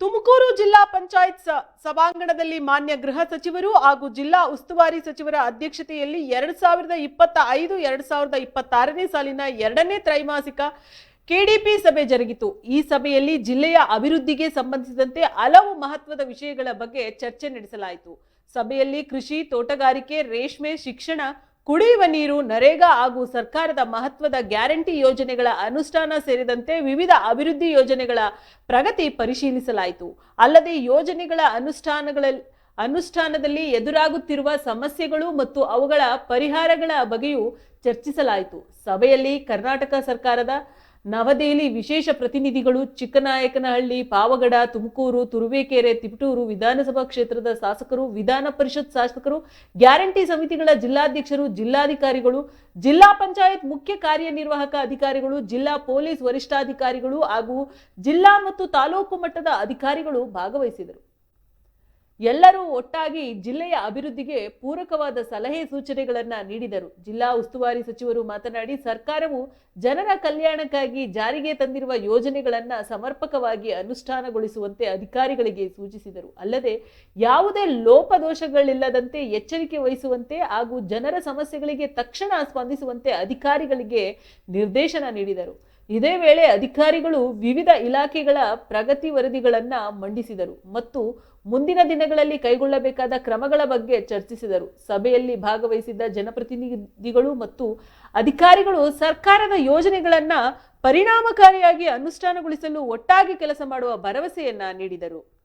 ತುಮಕೂರು ಜಿಲ್ಲಾ ಪಂಚಾಯತ್ ಸಭಾಂಗಣದಲ್ಲಿ ಮಾನ್ಯ ಗೃಹ ಸಚಿವರು ಹಾಗೂ ಜಿಲ್ಲಾ ಉಸ್ತುವಾರಿ ಸಚಿವರ ಅಧ್ಯಕ್ಷತೆಯಲ್ಲಿ ಎರಡ್ ಸಾವಿರದ ಇಪ್ಪತ್ತ ಐದು, ಎರಡ್ ಸಾವಿರದ ಇಪ್ಪತ್ತಾರನೇ ಸಾಲಿನ ಎರಡನೇ ತ್ರೈಮಾಸಿಕ ಕೆಡಿಪಿ ಸಭೆ ಜರುಗಿತು. ಈ ಸಭೆಯಲ್ಲಿ ಜಿಲ್ಲೆಯ ಅಭಿವೃದ್ಧಿಗೆ ಸಂಬಂಧಿಸಿದಂತೆ ಹಲವು ಮಹತ್ವದ ವಿಷಯಗಳ ಬಗ್ಗೆ ಚರ್ಚೆ ನಡೆಸಲಾಯಿತು. ಸಭೆಯಲ್ಲಿ ಕೃಷಿ, ತೋಟಗಾರಿಕೆ, ರೇಷ್ಮೆ, ಶಿಕ್ಷಣ ಕುಡಿಯುವ ನೀರು, ನರೇಗಾ ಹಾಗೂ ಸರ್ಕಾರದ ಮಹತ್ವದ ಗ್ಯಾರಂಟಿ ಯೋಜನೆಗಳ ಅನುಷ್ಠಾನ ಸೇರಿದಂತೆ ವಿವಿಧ ಅಭಿವೃದ್ಧಿ ಯೋಜನೆಗಳ ಪ್ರಗತಿ ಪರಿಶೀಲಿಸಲಾಯಿತು. ಅಲ್ಲದೆ ಯೋಜನೆಗಳ ಅನುಷ್ಠಾನಗಳಲ್ಲಿ ಅನುಷ್ಠಾನದಲ್ಲಿ ಎದುರಾಗುತ್ತಿರುವ ಸಮಸ್ಯೆಗಳು ಮತ್ತು ಅವುಗಳ ಪರಿಹಾರಗಳ ಬಗ್ಗೆಯೂ ಚರ್ಚಿಸಲಾಯಿತು. ಸಭೆಯಲ್ಲಿ ಕರ್ನಾಟಕ ಸರ್ಕಾರದ ನವದೆಹಲಿ ವಿಶೇಷ ಪ್ರತಿನಿಧಿಗಳು ಚಿಕ್ಕನಾಯಕನಹಳ್ಳಿ, ಪಾವಗಡ, ತುಮಕೂರು, ತುರುವೇಕೆರೆ, ತಿಪಟೂರು ವಿಧಾನಸಭಾ ಕ್ಷೇತ್ರದ ಶಾಸಕರು, ವಿಧಾನ ಪರಿಷತ್ ಶಾಸಕರು, ಗ್ಯಾರಂಟಿ ಸಮಿತಿಗಳ ಜಿಲ್ಲಾಧ್ಯಕ್ಷರು, ಜಿಲ್ಲಾಧಿಕಾರಿಗಳು, ಜಿಲ್ಲಾ ಪಂಚಾಯತ್ ಮುಖ್ಯ ಕಾರ್ಯನಿರ್ವಾಹಕ ಅಧಿಕಾರಿಗಳು, ಜಿಲ್ಲಾ ಪೊಲೀಸ್ ವರಿಷ್ಠಾಧಿಕಾರಿಗಳು ಹಾಗೂ ಜಿಲ್ಲಾ ಮತ್ತು ತಾಲೂಕು ಮಟ್ಟದ ಅಧಿಕಾರಿಗಳು ಭಾಗವಹಿಸಿದರು. ಎಲ್ಲರೂ ಒಟ್ಟಾಗಿ ಜಿಲ್ಲೆಯ ಅಭಿವೃದ್ಧಿಗೆ ಪೂರಕವಾದ ಸಲಹೆ ಸೂಚನೆಗಳನ್ನು ನೀಡಿದರು. ಜಿಲ್ಲಾ ಉಸ್ತುವಾರಿ ಸಚಿವರು ಮಾತನಾಡಿ, ಸರ್ಕಾರವು ಜನರ ಕಲ್ಯಾಣಕ್ಕಾಗಿ ಜಾರಿಗೆ ತಂದಿರುವ ಯೋಜನೆಗಳನ್ನು ಸಮರ್ಪಕವಾಗಿ ಅನುಷ್ಠಾನಗೊಳಿಸುವಂತೆ ಅಧಿಕಾರಿಗಳಿಗೆ ಸೂಚಿಸಿದರು. ಅಲ್ಲದೆ, ಯಾವುದೇ ಲೋಪದೋಷಗಳಿಲ್ಲದಂತೆ ಎಚ್ಚರಿಕೆ ವಹಿಸುವಂತೆ ಹಾಗೂ ಜನರ ಸಮಸ್ಯೆಗಳಿಗೆ ತಕ್ಷಣ ಸ್ಪಂದಿಸುವಂತೆ ಅಧಿಕಾರಿಗಳಿಗೆ ನಿರ್ದೇಶನ ನೀಡಿದರು. ಇದೇ ವೇಳೆ ಅಧಿಕಾರಿಗಳು ವಿವಿಧ ಇಲಾಖೆಗಳ ಪ್ರಗತಿ ವರದಿಗಳನ್ನ ಮಂಡಿಸಿದರು ಮತ್ತು ಮುಂದಿನ ದಿನಗಳಲ್ಲಿ ಕೈಗೊಳ್ಳಬೇಕಾದ ಕ್ರಮಗಳ ಬಗ್ಗೆ ಚರ್ಚಿಸಿದರು. ಸಭೆಯಲ್ಲಿ ಭಾಗವಹಿಸಿದ್ದ ಜನಪ್ರತಿನಿಧಿಗಳು ಮತ್ತು ಅಧಿಕಾರಿಗಳು ಸರ್ಕಾರದ ಯೋಜನೆಗಳನ್ನ ಪರಿಣಾಮಕಾರಿಯಾಗಿ ಅನುಷ್ಠಾನಗೊಳಿಸಲು ಒಟ್ಟಾಗಿ ಕೆಲಸ ಮಾಡುವ ಭರವಸೆಯನ್ನ ನೀಡಿದರು.